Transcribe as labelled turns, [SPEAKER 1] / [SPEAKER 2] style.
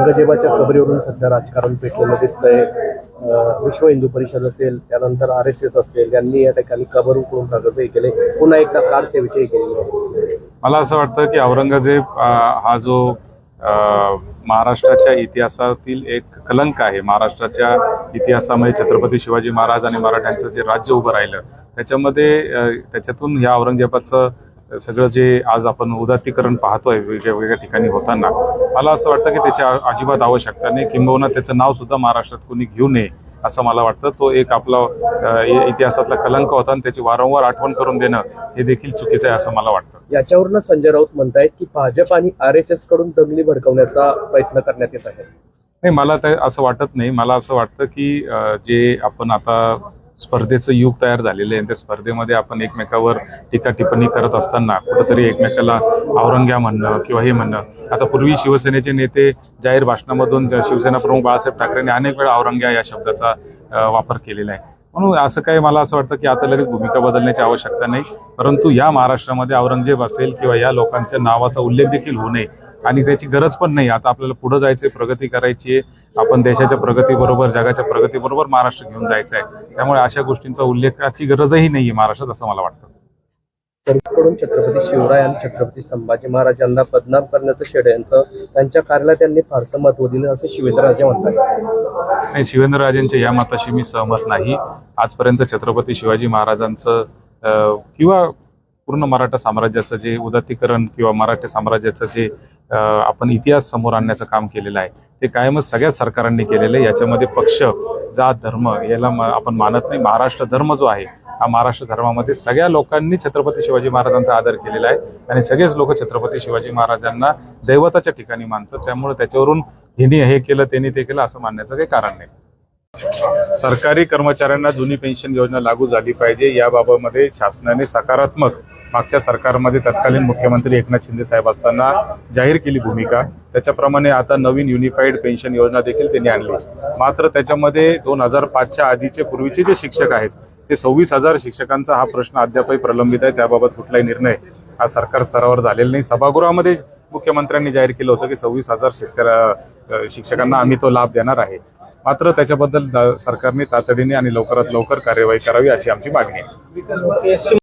[SPEAKER 1] औरंगजेबाच्या कबरीवरून सध्या राजकारण पेटलेलं दिसतंय. विश्व हिंदू परिषद असेल त्यानंतर आर एस एस असेल यांनी या ठिकाणी कबर उकळून टाकायचं हे केले पुन्हा एकदा कार सेवेचे केले
[SPEAKER 2] मला असं वाटतं की औरंगजेब हा जो महाराष्ट्राच्या इतिहासातील एक कलंक आहे. महाराष्ट्राच्या इतिहासामध्ये छत्रपती शिवाजी महाराज आणि मराठ्यांचं जे राज्य उभं राहिलं त्याच्यामध्ये त्याच्यातून ह्या औरंगजेबाचं सगळं जे आज आपण उदात्तीकरण पाहतोय वेगळ्या वेगळ्या ठिकाणी होताना मला असं वाटतं की त्याची आ- अजिबात आवश्यकता नाही. किंबहुना त्याचं नाव सुद्धा महाराष्ट्रात कोणी घेऊ नये असं मला वाटतं. तो एक आपला इतिहासातला कलंक होता आणि त्याची वारंवार आठवण करून देणं हे देखील चुकीचं आहे असं मला वाटतं.
[SPEAKER 1] याच्यावरनं संजय राऊत म्हणतायत की भाजप आणि आर एस एसकडून दंगली भडकवण्याचा प्रयत्न करण्यात येत आहे.
[SPEAKER 2] नाही मला ते असं वाटत नाही. मला असं वाटतं की जे आपण आता स्पर्धेचं युग तयार झालेलं आहे. आणि त्या स्पर्धेमध्ये आपण एकमेकावर टीका टिप्पणी करत असताना कुठंतरी एकमेकाला औरंग्या म्हणणं किंवा हे म्हणणं. आता पूर्वी शिवसेनेचे नेते जाहीर भाषणामधून शिवसेना प्रमुख बाळासाहेब ठाकरेंनी अनेक वेळा औरंग्या या शब्दाचा वापर केलेला आहे. म्हणून असं काही मला असं वाटतं की आता लगेच भूमिका बदलण्याची आवश्यकता नाही. परंतु या महाराष्ट्रामध्ये औरंगजेब असेल किंवा या लोकांच्या नावाचा उल्लेख देखील होऊ नये आणि त्याची गरज पण नाही. आता आपल्याला पुढे जायचंय प्रगती करायची आहे आपण देशाच्या प्रगतीबरोबर जगाच्या प्रगतीबरोबर महाराष्ट्र घेऊन जायचं आहे त्यामुळे अशा गोष्टींचा उल्लेखाची गरजही नाहीये महाराष्ट्रात असं मला वाटतं.
[SPEAKER 1] कडून छत्रपती शिवराय आणि छत्रपती संभाजी महाराज यांना बदनाम करण्याचं षडयंत्र त्यांच्या कार्याला त्यांनी फारसं महत्त्व दिलं असं शिवेंद्रराजे म्हणतात.
[SPEAKER 2] नाही शिवेंद्रराजेंच्या या मताशी मी सहमत नाही. आजपर्यंत छत्रपती शिवाजी महाराजांचं किंवा पूर्ण मराठा साम्राज्याचं जे उदात्तीकरण किंवा मराठा साम्राज्याचं जे आपण इतिहास समोर आणण्याचं काम केलेलं आहे ते कायमच सगळ्याच सरकारांनी केलेलं आहे. याच्यामध्ये पक्ष जात धर्म याला आपण मानत नाही. महाराष्ट्र धर्म जो आहे हा महाराष्ट्र धर्मामध्ये सगळ्या लोकांनी छत्रपती शिवाजी महाराजांचा आदर केलेला आहे. आणि सगळेच लोक छत्रपती शिवाजी महाराजांना दैवताच्या ठिकाणी मानतात. त्यामुळे त्याच्यावरून हिने हे केलं त्यांनी ते केलं असं मानण्याचं काही कारण नाही. सरकारी कर्मचाऱ्यांना जुनी पेन्शन योजना लागू झाली पाहिजे. याबाबतमध्ये शासनाने सकारात्मक मागच्या सरकारमध्ये तत्कालीन मुख्यमंत्री एकनाथ शिंदे साहेब असताना जाहीर केली भूमिका. त्याच्याप्रमाणे आता नवीन युनिफाईड पेन्शन योजना देखील त्यांनी आणली. मात्र त्याच्यामध्ये दोन हजार पाचच्या आधीचे पूर्वीचे जे शिक्षक आहेत ते सव्वीस हजार शिक्षकांचा हा प्रश्न अद्यापही प्रलंबित आहे. त्याबाबत कुठलाही निर्णय हा सरकार स्तरावर झालेला नाही. सभागृहामध्ये मुख्यमंत्र्यांनी जाहीर केलं होतं की सव्वीस हजार शेतकऱ्या शिक्षकांना आम्ही तो लाभ देणार आहे. मात्र त्याच्याबद्दल सरकारने तातडीने आणि लवकरात लवकर कार्यवाही करावी अशी आमची मागणी आहे.